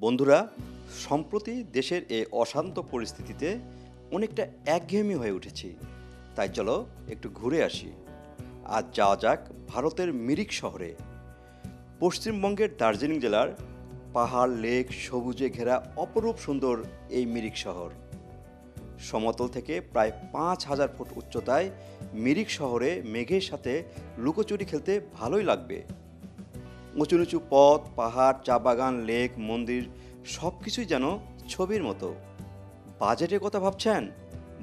বন্ধুরা, সম্প্রতি দেশের এই অশান্ত পরিস্থিতিতে অনেকটা একঘেয়েমি হয়ে উঠেছি। তাই চলো একটু ঘুরে আসি। আজ যাওয়া যাক ভারতের মিরিক শহরে। পশ্চিমবঙ্গের দার্জিলিং জেলার পাহাড়, লেক, সবুজে ঘেরা অপরূপ সুন্দর এই মিরিক শহর। সমতল থেকে প্রায় পাঁচ হাজার ফুট উচ্চতায় মিরিক শহরে মেঘের সাথে লুকোচুরি খেলতে ভালোই লাগবে। উঁচু নিচু পথ, পাহাড়, চা বাগান, লেক, মন্দির সব কিছুই যেন ছবির মতো। বাজেটের কথা ভাবছেন?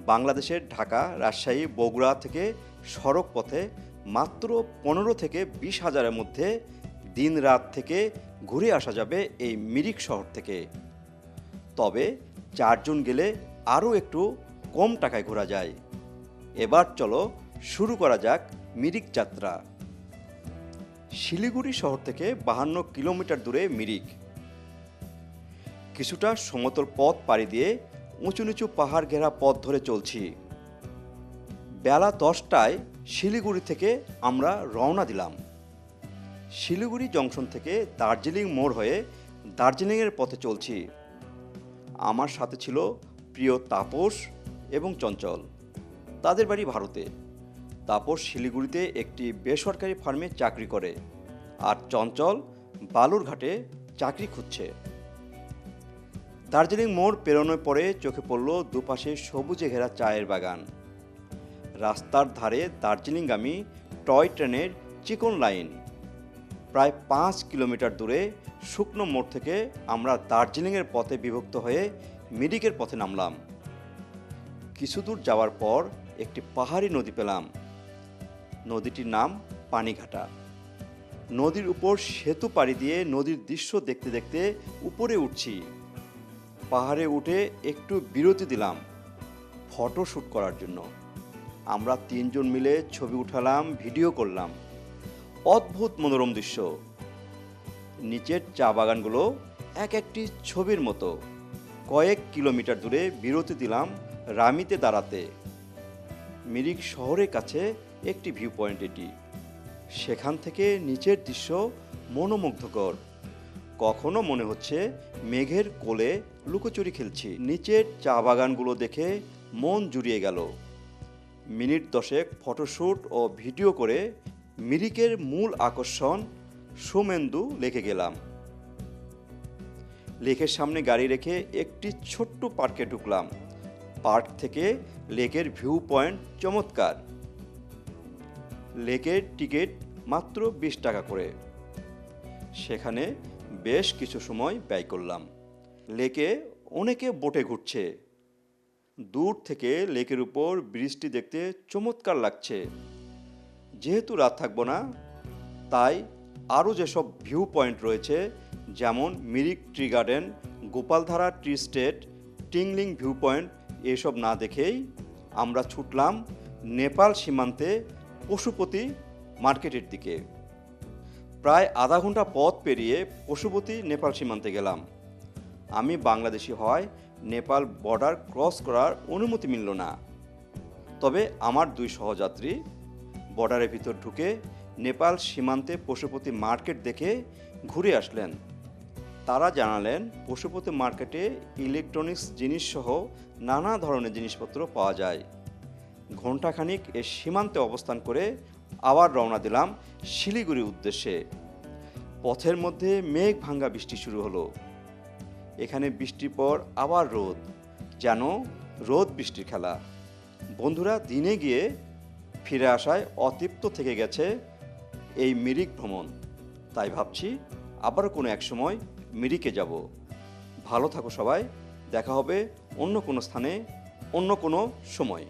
বাংলাদেশের ঢাকা, রাজশাহী, বগুড়া থেকে সড়ক পথে মাত্র পনেরো থেকে বিশ হাজারের মধ্যে দিন রাত থেকে ঘুরে আসা যাবে এই মিরিক শহর থেকে। তবে চারজন গেলে আরও একটু কম টাকায় ঘোরা যায়। এবার চলো শুরু করা যাক মিরিক যাত্রা। শিলিগুড়ি শহর থেকে বাহান্ন কিলোমিটার দূরে মিরিক। কিছুটা সমতল পথ পাড়ি দিয়ে উঁচু নিচু পাহাড় ঘেরা পথ ধরে চলছি। বেলা দশটায় শিলিগুড়ি থেকে আমরা রওনা দিলাম। শিলিগুড়ি জংশন থেকে দার্জিলিং মোড় হয়ে দার্জিলিংয়ের পথে চলছি। আমার সাথে ছিল প্রিয় তাপস এবং চঞ্চল। তাদের বাড়ি ভারতে। তাপস শিলিগুড়িতে একটি বেসরকারি ফার্মে চাকরি করে আর চঞ্চল বালুরঘাটে চাকরি খুঁজছে। দার্জিলিং মোড় পেরোনোর পরে চোখে পড়ল দুপাশে সবুজে ঘেরা চায়ের বাগান। রাস্তার ধারে দার্জিলিংগামী টয় ট্রেনের চিকন লাইন। প্রায় পাঁচ কিলোমিটার দূরে শুকনো মোড় থেকে আমরা দার্জিলিংয়ের পথে বিভক্ত হয়ে মিরিকের পথে নামলাম। কিছু দূর যাওয়ার পর একটি পাহাড়ি নদী পেলাম। নদীটির নাম পানিঘাটা। নদীর উপর সেতু পাড়ি দিয়ে নদীর দৃশ্য দেখতে দেখতে উপরে উঠছি। পাহাড়ে উঠে একটু বিরতি দিলাম ফটো শ্যুট করার জন্য। আমরা তিনজন মিলে ছবি উঠালাম, ভিডিও করলাম। অদ্ভুত মনোরম দৃশ্য। নিচের চা বাগানগুলো এক একটি ছবির মতো। কয়েক কিলোমিটার দূরে বিরতি দিলাম রামিতে দাঁড়াতে। মিরিক শহরের কাছে একটি ভিউ পয়েন্ট এটি। সেখান থেকে নিচের দৃশ্য মনোমুগ্ধকর। কখনো মনে হচ্ছে মেঘের কোলে লুকোচুরি খেলছি। নিচের চা বাগানগুলো দেখে মন জুড়িয়ে গেল। মিনিট দশেক ফটোশ্যুট ও ভিডিও করে মিরিকের মূল আকর্ষণ সোমেন্দু লেখে গেলাম। লেকের সামনে গাড়ি রেখে একটি ছোট্ট পার্কে ঢুকলাম। পার্ক থেকে লেকের ভিউ পয়েন্ট চমৎকার। লেকের টিকিট মাত্র বিশ টাকা করে। সেখানে বেশ কিছু সময় ব্যয় করলাম। লেকে অনেকে বোটে ঘুরছে। দূর থেকে লেকের উপর বৃষ্টি দেখতে চমৎকার লাগছে। যেহেতু রাত থাকব না, তাই আরও যেসব ভিউ পয়েন্ট রয়েছে, যেমন Mirik tree garden, Gopaldhara tree estate, Tingling view point, এসব না দেখেই আমরা ছুটলাম নেপাল সীমান্তে পশুপতি মার্কেটের দিকে। প্রায় আধা ঘণ্টা পথ পেরিয়ে পশুপতি নেপাল সীমান্তে গেলাম। আমি বাংলাদেশি হয় নেপাল বর্ডার ক্রস করার অনুমতি মিলল না। তবে আমার দুই সহযাত্রী বর্ডারের ভিতর ঢুকে নেপাল সীমান্তে পশুপতি মার্কেট দেখে ঘুরে আসলেন। তারা জানালেন, পশুপতি মার্কেটে ইলেকট্রনিক্স জিনিসসহ নানা ধরনের জিনিসপত্র পাওয়া যায়। ঘণ্টাখানিক এ সীমান্তে অবস্থান করে আবার রওনা দিলাম শিলিগুড়ির উদ্দেশ্যে। পথের মধ্যে মেঘ ভাঙ্গা বৃষ্টি শুরু হলো। এখানে বৃষ্টির পর আবার রোদ, যেন রোদ বৃষ্টির খেলা। বন্ধুরা, দিনে গিয়ে ফিরে আসায় অতৃপ্ত থেকে গেছে এই মিরিক ভ্রমণ। তাই ভাবছি আবারও কোনো এক সময় মিরিকে যাব। ভালো থাকো সবাই, দেখা হবে অন্য কোনো স্থানে, অন্য কোনো সময়।